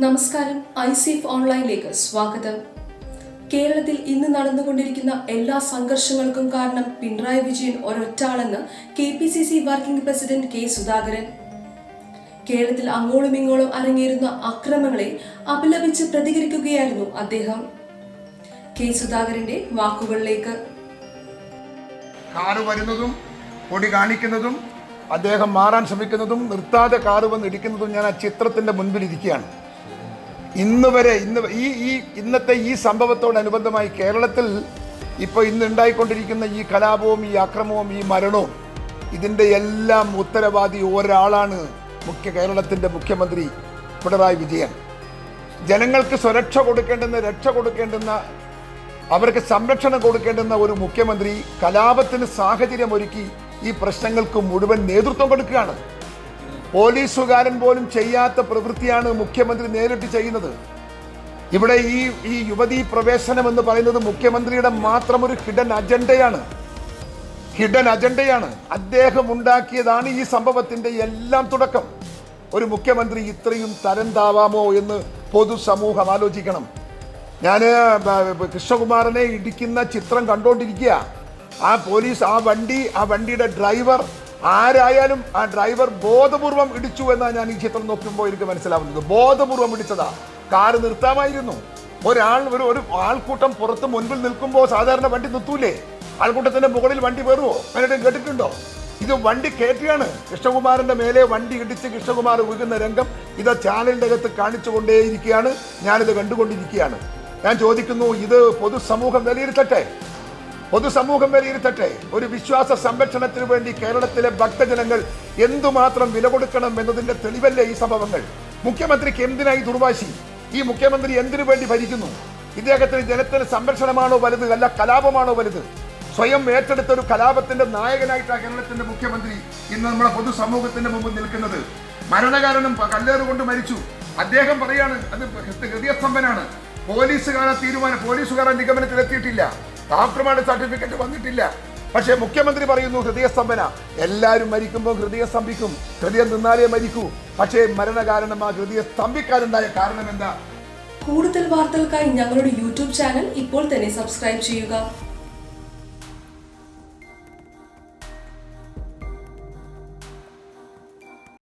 നമസ്കാരം I safe ഓൺലൈനിലേക്ക് സ്വാഗതം. കേരളത്തിൽ ഇന്ന് നടന്നുകൊണ്ടിരിക്കുന്ന എല്ലാ സംഘർഷങ്ങൾക്കും കാരണം Pinarayi Vijayan ഒരൊറ്റാളെന്ന് K P C C working president K Sudhakaran. കേരളത്തിൽ അങ്ങോളം ഇങ്ങോളം അരങ്ങേറുന്ന അക്രമങ്ങളെ അപലപിച്ച് പ്രതികരിക്കുകയായിരുന്നു അദ്ദേഹം. കെ സുധാകരന്റെ വാക്കുകളിലേക്ക്. കാറ് വരുന്നതും കൊടി കാണിക്കുന്നതും അദ്ദേഹം മാറാൻ ശ്രമിക്കുന്നതും നിർത്താതെ കാറ് വന്ന് ഇടിക്കുന്നതും ഞാൻ ആ ചിത്രത്തിന്റെ മുൻപിൽ ഇരിക്കുകയാണ്. ഇന്ന് വരെ ഇന്ന് ഈ ഈ ഇന്നത്തെ ഈ സംഭവത്തോടനുബന്ധമായി കേരളത്തിൽ ഇപ്പോൾ ഇന്ന് ഉണ്ടായിക്കൊണ്ടിരിക്കുന്ന ഈ കലാപവും ഈ അക്രമവും ഈ മരണവും ഇതിന്റെ എല്ലാം ഉത്തരവാദി ഒരാളാണ് മുഖ്യ കേരളത്തിന്റെ മുഖ്യമന്ത്രി പിണറായി വിജയൻ. ജനങ്ങൾക്ക് സുരക്ഷ കൊടുക്കേണ്ടുന്ന രക്ഷ കൊടുക്കേണ്ടുന്ന അവർക്ക് സംരക്ഷണം കൊടുക്കേണ്ടുന്ന ഒരു മുഖ്യമന്ത്രി കലാപത്തിന് സാഹചര്യം ഒരുക്കി ഈ പ്രശ്നങ്ങൾക്ക് മുഴുവൻ നേതൃത്വം കൊടുക്കുകയാണ്. പോലീസുകാരൻ പോലും ചെയ്യാത്ത പ്രവൃത്തിയാണ് മുഖ്യമന്ത്രി നേരിട്ട് ചെയ്യുന്നത്. ഇവിടെ ഈ ഈ യുവതീ പ്രവേശനം എന്ന് പറയുന്നത് മുഖ്യമന്ത്രിയുടെ മാത്രം ഒരു ഹിഡൻ അജണ്ടയാണ്. ഹിഡൻ അജണ്ടയാണ്. അദ്ദേഹം ഉണ്ടാക്കിയതാണ് ഈ സംഭവത്തിന്റെ എല്ലാം തുടക്കം. ഒരു മുഖ്യമന്ത്രി ഇത്രയും തരം താവാമോ എന്ന് പൊതുസമൂഹം ആലോചിക്കണം. ഞാൻ കൃഷ്ണകുമാറിനെ ഇടിക്കുന്ന ചിത്രം കണ്ടുകൊണ്ടിരിക്കുക ആ പോലീസ് ആ വണ്ടി ആ വണ്ടിയുടെ ഡ്രൈവർ ആരായാലും ആ ഡ്രൈവർ ബോധപൂർവം ഇടിച്ചു എന്നാണ് ഞാൻ ഈ ചിത്രം നോക്കുമ്പോൾ എനിക്ക് മനസ്സിലാവുന്നത്. ബോധപൂർവം ഇടിച്ചതാ. കാർ നിർത്താമായിരുന്നു. ഒരാൾ ഒരു ഒരു ആൾക്കൂട്ടം പുറത്ത് മുൻപിൽ നിൽക്കുമ്പോൾ സാധാരണ വണ്ടി നിർത്തൂലേ? ആൾക്കൂട്ടത്തിന്റെ മുകളിൽ വണ്ടി കയറുമോ അങ്ങനെ കേട്ടിട്ടുണ്ടോ? ഇത് വണ്ടി കയറ്റിയാണ് കൃഷ്ണകുമാറിന്റെ മേലെ വണ്ടി ഇടിച്ച് കൃഷ്ണകുമാർ വീഴുന്ന രംഗം ഇത് ചാനലിന്റെ അകത്ത് കാണിച്ചുകൊണ്ടേയിരിക്കുകയാണ്. ഞാനിത് കണ്ടുകൊണ്ടിരിക്കുകയാണ്. ഞാൻ ചോദിക്കുന്നു ഇത് പൊതുസമൂഹം വിലയിരുത്തട്ടെ? പൊതുസമൂഹം വിലയിരുത്തട്ടെ ഒരു വിശ്വാസ സംരക്ഷണത്തിന് വേണ്ടി കേരളത്തിലെ ഭക്തജനങ്ങൾ എന്തുമാത്രം വില കൊടുക്കണം എന്നതിന്റെ തെളിവല്ലേ ഈ സംഭവങ്ങൾ? മുഖ്യമന്ത്രിക്ക് എന്തിനായി ദുർവാശി? ഈ മുഖ്യമന്ത്രി എന്തിനു വേണ്ടി ഭരിക്കുന്നു? ഇദ്ദേഹത്തിന് ജനത്തിന് സംരക്ഷണമാണോ വലുത് അല്ല കലാപമാണോ വലുത്? സ്വയം ഏറ്റെടുത്ത ഒരു കലാപത്തിന്റെ നായകനായിട്ടാണ് കേരളത്തിന്റെ മുഖ്യമന്ത്രി ഇന്ന് നമ്മുടെ പൊതുസമൂഹത്തിന്റെ മുമ്പിൽ നിൽക്കുന്നത്. മരണകാരണം കല്ലേറുകൊണ്ട് കല്ലേറ് കൊണ്ട് മരിച്ചു. അദ്ദേഹം പറയാണ് അത് ഹൃദയസ്തംഭനാണ്. പോലീസുകാരെ തീരുമാനം പോലീസുകാരെ നിഗമനത്തിലെത്തിയിട്ടില്ല. ഡോക്ടർമാരുടെ സർട്ടിഫിക്കറ്റ് വന്നിട്ടില്ല. പക്ഷേ മുഖ്യമന്ത്രി പറയുന്നു ഹൃദയസ്തംഭന. എല്ലാവരും മരിക്കുമ്പോൾ ഹൃദയം സ്തംഭിക്കും. ഹൃദയം നിന്നാലേ മരിക്കൂ. പക്ഷേ മരണകാരണം ആ ഹൃദയം സ്തംഭിക്കാനുണ്ടായ കാരണം എന്താ? കൂടുതൽ വാർത്തകൾക്കായി ഞങ്ങളുടെ യൂട്യൂബ് ചാനൽ ഇപ്പോൾ തന്നെ സബ്സ്ക്രൈബ് ചെയ്യുക.